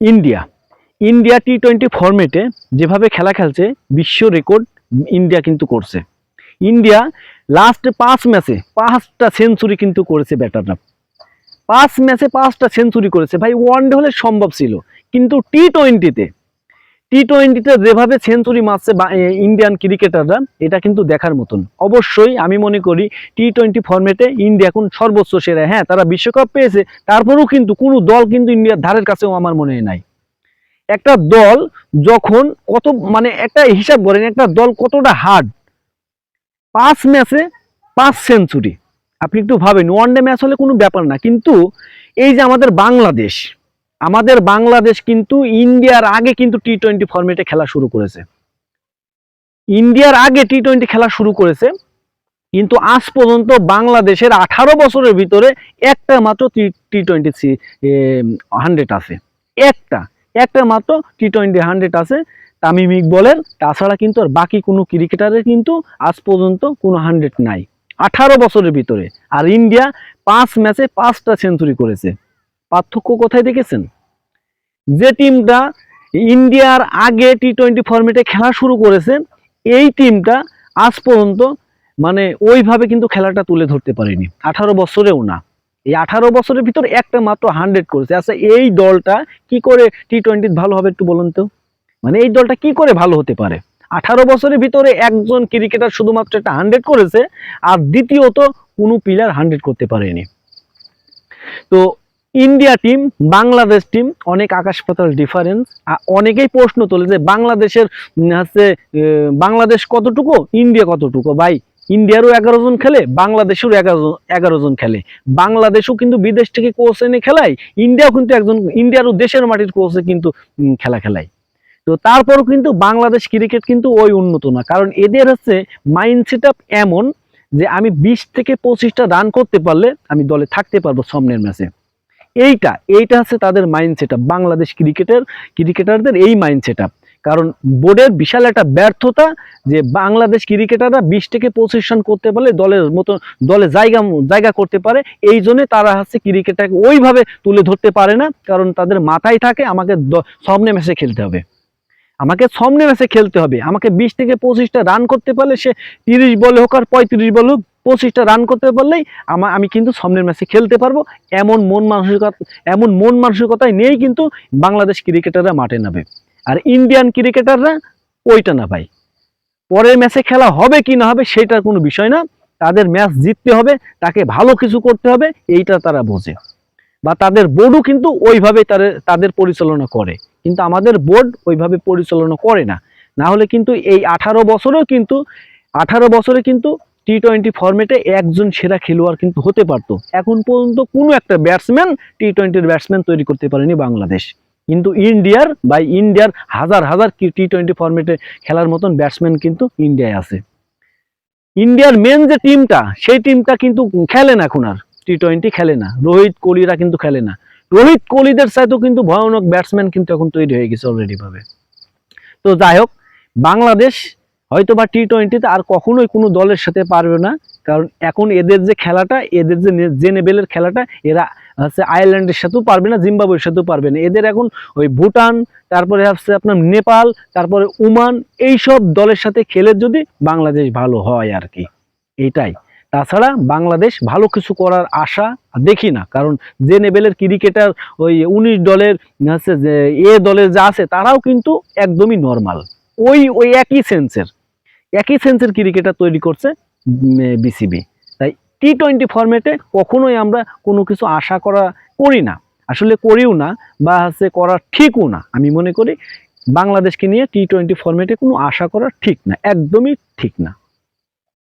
India. India T twenty ফর্মেটে যেভাবে খেলা খেলছে, বিশ্ব রেকর্ড ইন্ডিয়া কিন্তু করছে। ইন্ডিয়া লাস্ট পাঁচ ম্যাচে পাঁচটা সেঞ্চুরি কিন্তু করেছে ব্যাটাররা পাঁচ ম্যাচে পাঁচটা সেঞ্চুরি করেছে। ভাই ওয়ান ডে হলে সম্ভব ছিল। কিন্তু টি টোয়েন্টিতে টি টোয়েন্টিতে যেভাবে সেঞ্চুরি মারছে ইন্ডিয়ান ক্রিকেটাররা এটা কিন্তু দেখার মতন। অবশ্যই আমি মনে করি টি টোয়েন্টি ফরম্যাটে ইন্ডিয়া এখন সর্বোচ্চ সেরা। হ্যাঁ তারা বিশ্বকাপ পেয়েছে, তারপরেও কিন্তু কোনো দল কিন্তু ইন্ডিয়ার ধারের কাছেও আমার মনে নাই। একটা দল যখন কত মানে একটা হিসাব করেন, একটা দল কতটা হার্ড পাঁচ ম্যাচে পাঁচ সেঞ্চুরি আপনি একটু ভাবেন ওয়ান ডে ম্যাচ হলে কোনো ব্যাপার না। কিন্তু এই যে আমাদের বাংলাদেশ আমাদের বাংলাদেশ কিন্তু ইন্ডিয়ার আগে কিন্তু টি টোয়েন্টি ফরম্যাটে খেলা শুরু করেছে। ইন্ডিয়ার আগে টি টোয়েন্টি খেলা শুরু করেছে, কিন্তু আজ পর্যন্ত বাংলাদেশের আঠারো বছরের ভিতরে একটা মাত্র টি টোয়েন্টি হান্ড্রেড আছে। একটা একটা মাত্র টি টোয়েন্টি হান্ড্রেড আছে তামিম ইকবলের। তাছাড়া কিন্তু আর বাকি কোনো ক্রিকেটারের কিন্তু আজ পর্যন্ত কোনো হান্ড্রেড নাই। আঠারো বছরের ভিতরে। আর ইন্ডিয়া পাঁচ ম্যাচে পাঁচটা সেঞ্চুরি করেছে। পার্থক্য কোথায় দেখেছেন? যে টিমটা ইন্ডিয়ার আগে টি টোয়েন্টি ফরম্যাটে খেলা শুরু করেছে, এই টিমটা আজ পর্যন্ত মানে ওইভাবে কিন্তু খেলাটা তুলে ধরতে পারেনি। আঠারো বছরেও না। এই আঠারো বছরের ভিতর একটা মাত্র হান্ড্রেড করেছে। আচ্ছা এই দলটা কি করে টি টোয়েন্টি ভালো হবে একটু বলুন তো? মানে এই দলটা কি করে ভালো হতে পারে? আঠারো বছরের ভিতরে একজন ক্রিকেটার শুধুমাত্র একটা হান্ড্রেড করেছে, আর দ্বিতীয়ত কোনো প্লেয়ার হান্ড্রেড করতে পারেনি। তো ইন্ডিয়া টিম বাংলাদেশ টিম অনেক আকাশ পাতাল ডিফারেন্স অনেকেই প্রশ্ন তোলে যে বাংলাদেশের হচ্ছে বাংলাদেশ কতটুকু, ইন্ডিয়া কতটুকু? ভাই, ইন্ডিয়ারও এগারো জন খেলে, বাংলাদেশেরও এগারো জন এগারো জন খেলে। বাংলাদেশও কিন্তু বিদেশ থেকে কোচ এনে খেলায়, ইন্ডিয়াও কিন্তু একজন, ইন্ডিয়ারও দেশের মাটির কোচে কিন্তু খেলা খেলায়। তো তারপরও কিন্তু বাংলাদেশ ক্রিকেট কিন্তু ওই উন্নত না। কারণ এদের হচ্ছে মাইন্ড সেট এমন যে আমি বিশ থেকে পঁচিশটা রান করতে পারলে আমি দলে থাকতে পারব সামনের ম্যাচে এইটা এইটা হচ্ছে তাদের মাইন্ড সেট বাংলাদেশ ক্রিকেটের, ক্রিকেটারদের এই মাইন্ড সেট কারণ বোর্ডের বিশাল একটা ব্যর্থতা যে বাংলাদেশ ক্রিকেটাররা বিশ থেকে পঁচিশ রান করতে পারলে দলের মতো দলে জায়গা জায়গা করতে পারে, এই জন্যে তারা হচ্ছে ক্রিকেটটাকে ওইভাবে তুলে ধরতে পারে না। কারণ তাদের মাথায় থাকে, আমাকে সামনে ম্যাচে খেলতে হবে। আমাকে সামনে ম্যাচে খেলতে হবে। আমাকে বিশ থেকে পঁচিশটা রান করতে পারলে সে তিরিশ বলে হোক আর পঁয়ত্রিশ বল হোক পঁচিশটা রান করতে পারলেই আমার আমি কিন্তু সামনের ম্যাচে খেলতে পারব। এমন মন মানসিকতা এমন মন মানসিকতায় নেই কিন্তু বাংলাদেশ ক্রিকেটাররা মাঠে নামে। আর ইন্ডিয়ান ক্রিকেটাররা ওইটা না ভাই। পরের ম্যাচে খেলা হবে কি না হবে সেটার কোনো বিষয় না। তাদের ম্যাচ জিততে হবে, তাকে ভালো কিছু করতে হবে, এইটা তারা বোঝে। বা তাদের বোর্ডও কিন্তু ওইভাবে তাদের তাদের পরিচালনা করে। কিন্তু আমাদের বোর্ড ওইভাবে পরিচালনা করে না। না হলে কিন্তু এই আঠারো বছরেও কিন্তু আঠারো বছরে কিন্তু টি টোয়েন্টি ফরম্যাটে একজন সেরা খেলোয়াড় কিন্তু হতে পারতো। এখন পর্যন্ত কোনো একটা ব্যাটসম্যান টি টোয়েন্টির ব্যাটসম্যান তৈরি করতে পারেনি বাংলাদেশ। কিন্তু ইন্ডিয়ার বা ইন্ডিয়ার হাজার হাজার টি টোয়েন্টি ফরম্যাটে খেলার মতন ব্যাটসম্যান কিন্তু ইন্ডিয়ায় আছে। ইন্ডিয়ার মেন যে টিমটা সেই টিমটা কিন্তু খেলে না এখন আর। টি টোয়েন্টি খেলে না। রোহিত কোহলিরা কিন্তু খেলে না। রোহিত কোহলিদের সাথেও কিন্তু ভয়ানক ব্যাটসম্যান কিন্তু এখন তৈরি হয়ে গেছে অলরেডি ভাবে। তো যাই হোক, বাংলাদেশ হয়তো বা টি টোয়েন্টিতে আর কখনোই কোনো দলের সাথে পারবে না। কারণ এখন এদের যে খেলাটা, এদের যে যে নেবেলের খেলাটা, এরা হচ্ছে আয়ারল্যান্ডের সাথেও পারবে না জিম্বাবুয়ের সাথেও পারবে না। এদের এখন ওই ভুটান, তারপরে হচ্ছে আপনার নেপাল, তারপরে ওমান, এইসব দলের সাথে খেলে যদি বাংলাদেশ ভালো হয় আর কি। এইটাই তাছাড়া বাংলাদেশ ভালো কিছু করার আশা দেখি না। কারণ যে লেভেলের ক্রিকেটার ওই উনিশ দলের হচ্ছে যে এ দলের যা আছে, তারাও কিন্তু একদমই নর্মাল ওই ওই একই সেন্সের একই সেন্সের ক্রিকেটার তৈরি করছে বিসিবি তাই টি টোয়েন্টি ফরম্যাটে কখনোই আমরা কোনো কিছু আশা করা করি না। আসলে করিও না বা হচ্ছে করা ঠিকও না। আমি মনে করি বাংলাদেশকে নিয়ে টি টোয়েন্টি ফরম্যাটে কোনো আশা করা ঠিক না, একদমই ঠিক না।